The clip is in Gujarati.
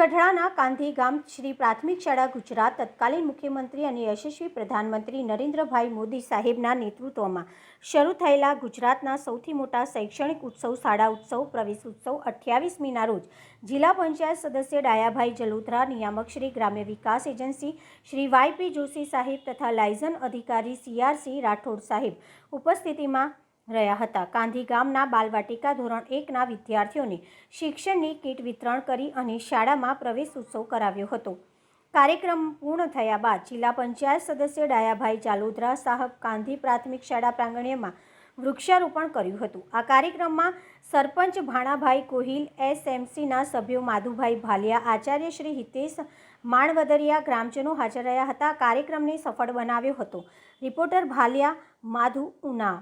ઉનાના કાંધી ગામ શ્રી પ્રાથમિક શાળા ગુજરાત તત્કાલીન મુખ્યમંત્રી અને યશસ્વી પ્રધાનમંત્રી નરેન્દ્રભાઈ મોદી સાહેબના નેતૃત્વમાં શરૂ થયેલા ગુજરાતના સૌથી મોટા શૈક્ષણિક ઉત્સવ, શાળા ઉત્સવ, પ્રવેશ ઉત્સવ અઠ્યાવીસમીના રોજ જિલ્લા પંચાયત સદસ્ય ડાયાભાઈ જલોત્રા નિયામક શ્રી ગ્રામ્ય વિકાસ એજન્સી શ્રી વાયપી જોશી સાહેબ તથા લાયઝન અધિકારી સીઆરસી રાઠોડ સાહેબ ઉપસ્થિતિમાં રહ્યા હતા. કાંધી ગામના બાલવાટિકા ધોરણ એકના વિદ્યાર્થીઓને શિક્ષણની કીટ વિતરણ કરી અને શાળામાં પ્રવેશ ઉત્સવ કરાવ્યો હતો. કાર્યક્રમ પૂર્ણ થયા બાદ જિલ્લા પંચાયત સદસ્ય ડાયાભાઈ જાલોદરા સાહેબ ગાંધી પ્રાથમિક શાળા પ્રાંગણ્યમાં વૃક્ષારોપણ કર્યું હતું. આ કાર્યક્રમમાં સરપંચ ભાણાભાઈ કોહિલ એસએમસીના સભ્યો માધુભાઈ ભાલિયા, આચાર્ય શ્રી હિતેશ માણવદરિયા ગ્રામજનો હાજર રહ્યા હતા. કાર્યક્રમને સફળ બનાવ્યો હતો. રિપોર્ટર ભાલિયા માધુ ઉના.